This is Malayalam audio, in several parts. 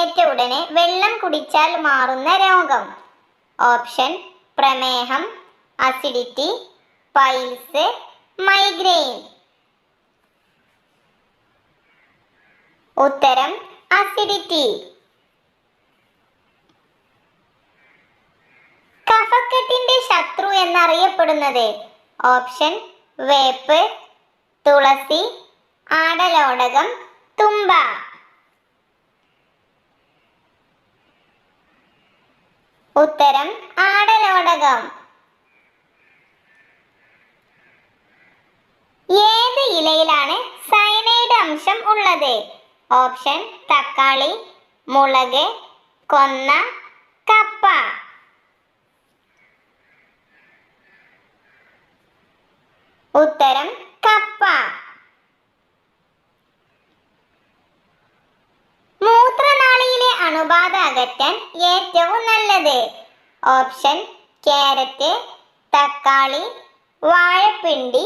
ഏറ്റ ഉടനെ വെള്ളം കുടിച്ചാൽ മാറുന്ന രോഗം. ഓപ്ഷൻ പ്രമേഹം അസിഡിറ്റി പൈൽസ് മൈഗ്രെയിൻ. ഉത്തരം അസിഡിറ്റി. കഫക്കെട്ടിന്റെ ശത്രു എന്നറിയപ്പെടുന്നത് ഓപ്ഷൻ വേപ്പ് തുളസി ആടലോടകം തുമ്പ. ഉത്തരം ആടലോടകം. ഏത് ഇലയിലാണ് സയനൈഡ് അംശം ഉള്ളത്? ഓപ്ഷൻ തക്കാളി മുളക് കൊന്ന കപ്പ ഉത്തരം കപ്പ മൂത്രനാളിയിലെ അണുബാധ അകറ്റാൻ ഏറ്റവും നല്ലത് ഓപ്ഷൻ കാരറ്റ് തക്കാളി വാഴപ്പിണ്ടി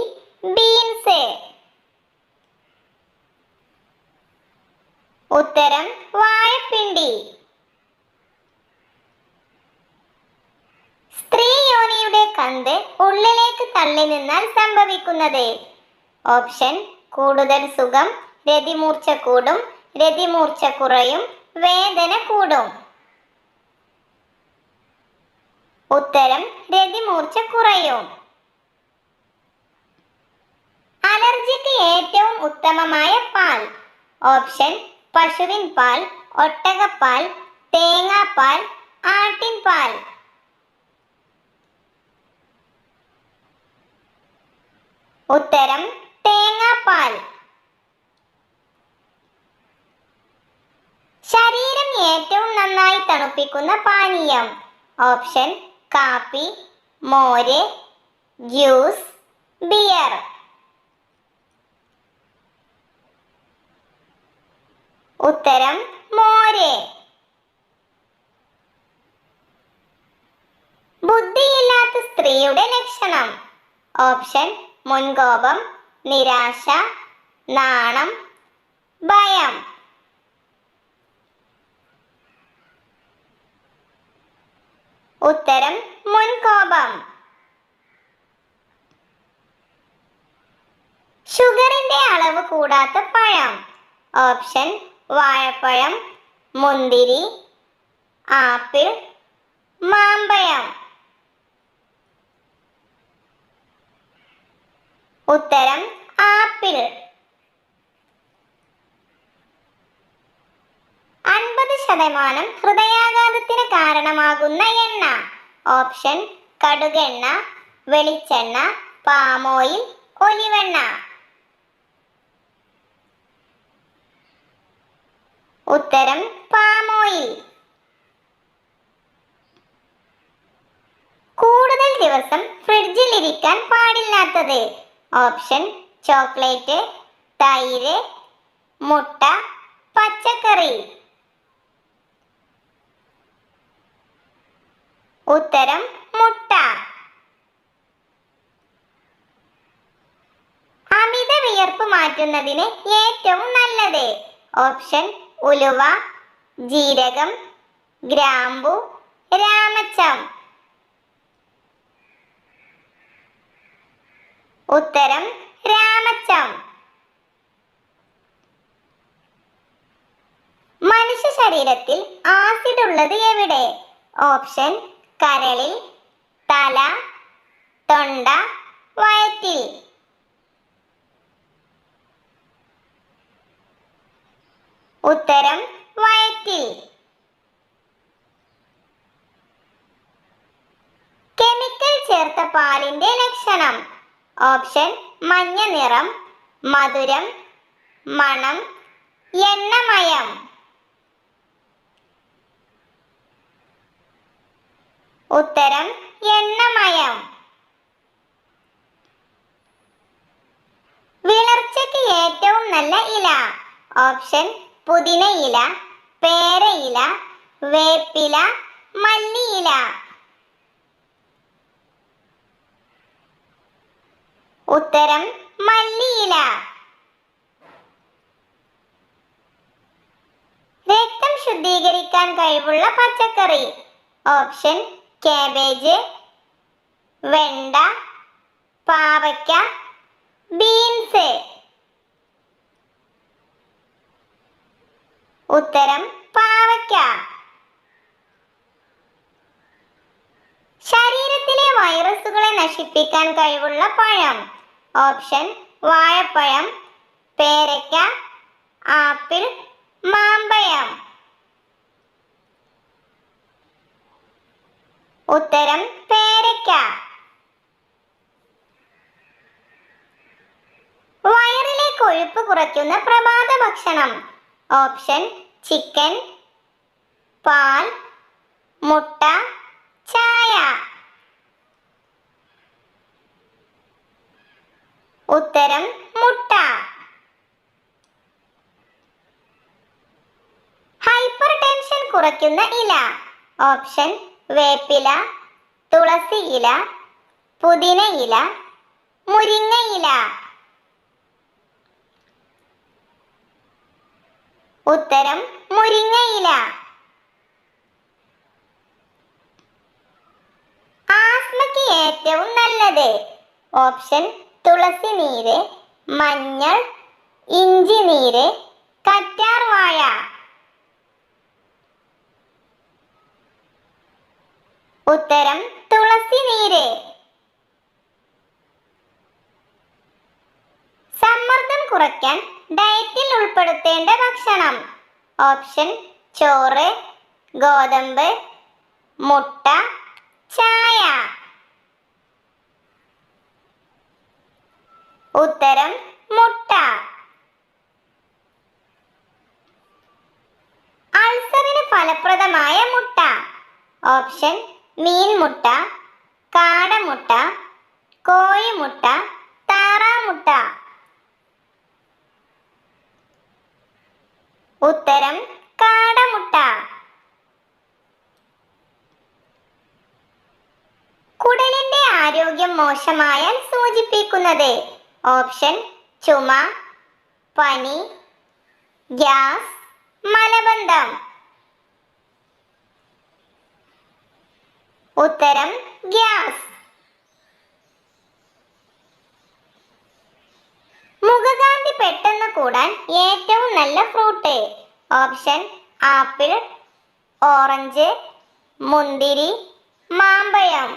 ബീൻസ്. ഉത്തരം വാഴപ്പിണ്ടി. സ്ത്രീ യോനിയുടെ കന്ത് ഉള്ളിലേക്ക് തള്ളി നിന്നാൽ സംഭവിക്കുന്നത്. ഓപ്ഷൻ കൂടുതൽ സുഖം രതിമൂർച്ച കൂടും രതിമൂർച്ച കുറയും വേദന കൂടും. ഉത്തരം രതിമൂർച്ച കുറയും. അലർജിക്ക് ഏറ്റവും ഉത്തമമായ പാൽ ഓപ്ഷൻ പശുവിൻ പാൽ ഒട്ടകപ്പാൽ തേങ്ങാപ്പാൽ ആട്ടിൻ പാൽ. ഉത്തരം തേങ്ങാപ്പാൽ. ശരീരം ഏറ്റവും നന്നായി തണുപ്പിക്കുന്ന പാനീയം ഓപ്ഷൻ കാപ്പി മോര് ജ്യൂസ് ബിയർ. ഉത്തരം മോര്. ബുദ്ധിയില്ലാത്ത സ്ത്രീയുടെ ലക്ഷണം. ഓപ്ഷൻ മുൻകോപം നിരാശ നാണം ഭയം. ഉത്തരം മുൻകോപം. ഷുഗറിന്റെ അളവ് കൂടാത്ത പഴം. ഓപ്ഷൻ വാഴപ്പഴം മുന്തിരി ആപ്പിൾ മാമ്പഴം. ഉത്തരം ആപ്പിൾ. ശതമാനം ഹൃദയാഘാതത്തിന് കാരണമാകുന്ന എണ്ണ. ഓപ്ഷൻ കടുകെണ്ണ വെളിച്ചെണ്ണ പാമോയിൽ ഒലിവെണ്ണ. ഉത്തരം പാമോയിൽ കൂടുതൽ ദിവസം ഫ്രിഡ്ജിൽ ഇരിക്കാൻ പാടില്ലാത്തത്. ഓപ്ഷൻ ചോക്ലേറ്റ് തൈര് മുട്ട പച്ചക്കറി. ഉത്തരം മുട്ട. അമിത വിയർപ്പ് മാറ്റുന്നതിന് ഏറ്റവും നല്ലത്. ഓപ്ഷൻ ഉലുവ ജീരകം ഗ്രാമ്പു രാമച്ചം. ഉത്തരം രാമച്ചം. മനുഷ്യ ശരീരത്തിൽ ആസിഡ് ഉള്ളത് എവിടെ? ഓപ്ഷൻ കരളിൽ തല തൊണ്ട വയറ്റിൽ. ഉത്തരം വയറ്റിൽ. കെമിക്കൽ ചേർത്ത പാലിന്റെ ലക്ഷണം. ഓപ്ഷൻ മഞ്ഞ നിറം മധുരം മണം എണ്ണമയം. ഉത്തരം എണ്ണമയം. വിളർച്ചയ്ക്ക് ഏറ്റവും നല്ല ഇല. ഓപ്ഷൻ പുതിനയില പേരയില വേപ്പില മല്ലിയില ഉത്തരം മല്ലിയില രക്തം ശുദ്ധീകരിക്കാൻ കഴിവുള്ള പച്ചക്കറി. ഓപ്ഷൻ കാബേജ് വെണ്ട പാവയ്ക്ക ബീൻസ് ഉത്തരം പാവയ്ക്ക. ശരീരത്തിലെ വൈറസുകളെ നശിപ്പിക്കാൻ കഴിവുള്ള പഴം. ഓപ്ഷൻ വാഴപ്പഴം പേരയ്ക്ക ആപ്പിൾ മാമ്പഴം. ഉത്തരം പേരയ്ക്ക. വയറിലെ കൊഴുപ്പ് കുറയ്ക്കുന്ന പ്രഭാത ഭക്ഷണം. ഓപ്ഷൻ ചിക്കൻ പാൽ മുട്ട ചായ. ഉത്തരം മുട്ട. ഹൈപ്പർ ടെൻഷൻ കുറയ്ക്കുന്ന ഇല. ഓപ്ഷൻ വേപ്പില തുളസി ഇല പുതിന ഇല മുരിങ്ങ ഇല. ഉത്തരം മുരിങ്ങ ഇല. ആസ്മയ്ക്ക് ഏറ്റവും നല്ലത് ഓപ്ഷൻ തുളസി നീര് മഞ്ഞൾ ഇഞ്ചി നീര് കറ്റാർ ഉത്തരം തുളസി നീര്. സമ്മർദ്ദം കുറയ്ക്കാൻ ഡയറ്റിൽ ഉൾപ്പെടുത്തേണ്ട ഭക്ഷണം. ഓപ്ഷൻ ചോറ് ഗോതമ്പ് മുട്ട ചായ. ഉത്തരം മുട്ട. അൾസറിന് ഫലപ്രദമായ മുട്ട. ഓപ്ഷൻ മീൻമുട്ട കാടമുട്ട കോഴിമുട്ട താറാമുട്ട. ഉത്തരം കാടമുട്ട. കുടലിന്റെ ആരോഗ്യം മോശമായാൽ സൂചിപ്പിക്കുന്നത് ഓപ്ഷൻ ചുമ പനി ഗ്യാസ് മലബന്ധം. ഉത്തരം ഗ്യാസ്. മുഖകാന്തി പെട്ടെന്ന് കൂടാൻ ഏറ്റവും നല്ല ഫ്രൂട്ട് ഓപ്ഷൻ ആപ്പിൾ ഓറഞ്ച് മുന്തിരി മാമ്പഴം.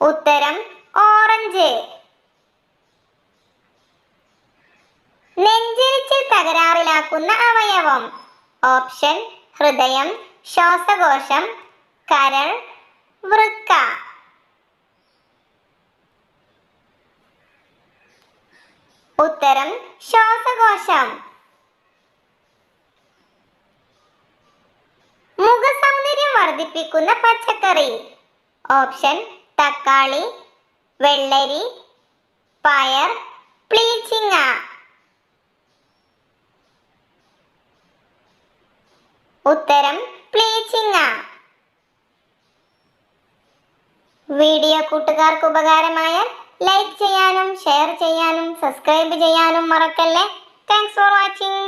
ഉത്തരം ഓറഞ്ച്. നെഞ്ചിരിച്ചിൽ തകരാറിലാക്കുന്ന അവയവം. ഓപ്ഷൻ ഹൃദയം ശ്വാസകോശം കരൾ വൃക്ക. ഉത്തരം ശ്വാസകോശം. മുഖസൗന്ദര്യം വർദ്ധിപ്പിക്കുന്ന പച്ചക്കറി. ഓപ്ഷൻ തക്കാളി വെള്ളരി പയർ പ്ലീച്ചിങ്ങ. ഉത്തരം പ്ലീച്ചിങ്ങ വീഡിയോ കൂട്ടുകാർക്ക് ഉപകാരമായാൽ ലൈക്ക് ചെയ്യാനും ഷെയർ ചെയ്യാനും സബ്സ്ക്രൈബ് ചെയ്യാനും മറക്കല്ലേ. Thanks for watching